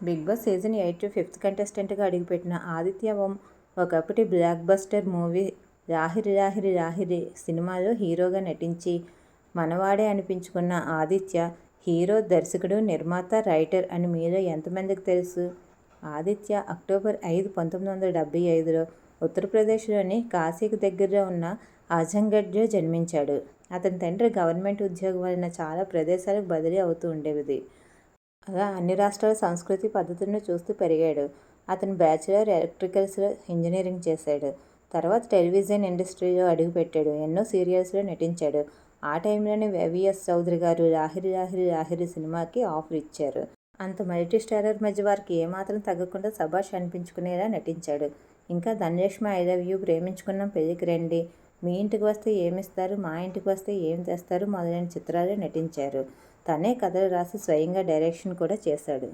Bigg Boss season eight fifth కంటెస్టెంట్గా అడుగుపెట్టిన ఆదిత్య ఓం ఒకప్పటి blockbuster movie రాహిరి రాహిరి రాహిరి సినిమాలో హీరోగా నటించి మనవాడే అనిపించుకున్న ఆదిత్య హీరో దర్శకుడు నిర్మాత రైటర్ అని మీలో ఎంతమందికి తెలుసు? ఆదిత్య అక్టోబర్ ఐదు పంతొమ్మిది వందల డెబ్బై ఐదులో ఉత్తరప్రదేశ్లోని కాశీకి దగ్గరలో ఉన్న ఆజంగఢ్లో జన్మించాడు. అతని తండ్రి గవర్నమెంట్ ఉద్యోగం వలన చాలా ప్రదేశాలకు బదిలీ అవుతూ ఉండేది. అలా అన్ని రాష్ట్రాల సంస్కృతి పద్ధతులను చూస్తూ పెరిగాడు. అతను బ్యాచిలర్ ఎలక్ట్రికల్స్లో ఇంజనీరింగ్ చేశాడు. తర్వాత టెలివిజన్ ఇండస్ట్రీలో అడుగుపెట్టాడు. ఎన్నో సీరియల్స్లో నటించాడు. ఆ టైంలోనే వివిఎస్ చౌదరి గారు రాహిరి రాహిరి రాహిరి సినిమాకి ఆఫర్ ఇచ్చారు. అంత మల్టీ స్టారర్ మధ్య వారికి ఏమాత్రం తగ్గకుండా సభాష్ అనిపించుకునేలా నటించాడు. ఇంకా ధనలక్ష్మి ఐ లవ్ యూ ప్రేమించుకున్నాం పెళ్ళికి రండి. మీ ఇంటికి వస్తే ఏమిస్తారు? మా ఇంటికి వస్తే ఏం తెస్తారు మొదలైన చిత్రాలు నటించారు. తనే కథలు రాసి స్వయంగా డైరెక్షన్ కూడా చేశాడు.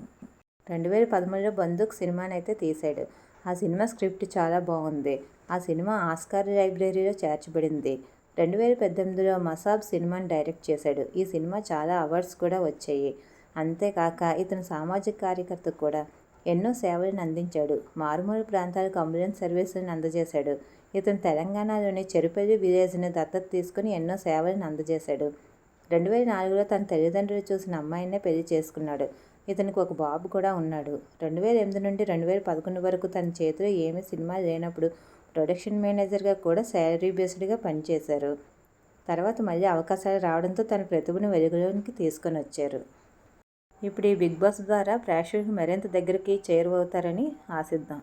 రెండు వేల పదమూడులో బందూక్ సినిమాని అయితే తీశాడు. ఆ సినిమా స్క్రిప్ట్ చాలా బాగుంది. ఆ సినిమా ఆస్కార్ లైబ్రరీలో చేర్చబడింది. రెండు వేల పద్దెనిమిదిలో మసాబ్ సినిమాని డైరెక్ట్ చేశాడు. ఈ సినిమా చాలా అవార్డ్స్ కూడా వచ్చాయి. అంతేకాక ఇతను సామాజిక కార్యకర్త కూడా. ఎన్నో సేవలను అందించాడు. మారుమూల ప్రాంతాలకు అంబులెన్స్ సర్వీసులను అందజేశాడు. ఇతను తెలంగాణలోని చెరుపల్లి విలేజ్ని దత్తత తీసుకుని ఎన్నో సేవలను అందజేశాడు. రెండు వేల నాలుగులో తన తల్లిదండ్రులు చూసిన అమ్మాయినే పెళ్ళి చేసుకున్నాడు. ఇతనికి ఒక బాబు కూడా ఉన్నాడు. రెండు వేల ఎనిమిది నుండి రెండు వేల పదకొండు వరకు తన చేతిలో ఏమీ సినిమా లేనప్పుడు ప్రొడక్షన్ మేనేజర్గా కూడా శాలరీ బేస్డ్గా పనిచేశారు. తర్వాత మళ్ళీ అవకాశాలు రావడంతో తన ప్రతిభను వెలుగులోనికి తీసుకొని వచ్చారు ఇప్పుడు ఈ బిగ్ బాస్ ద్వారా ప్రేక్షకులకు మరింత దగ్గరికి చేరువవుతారని ఆశిద్దాం.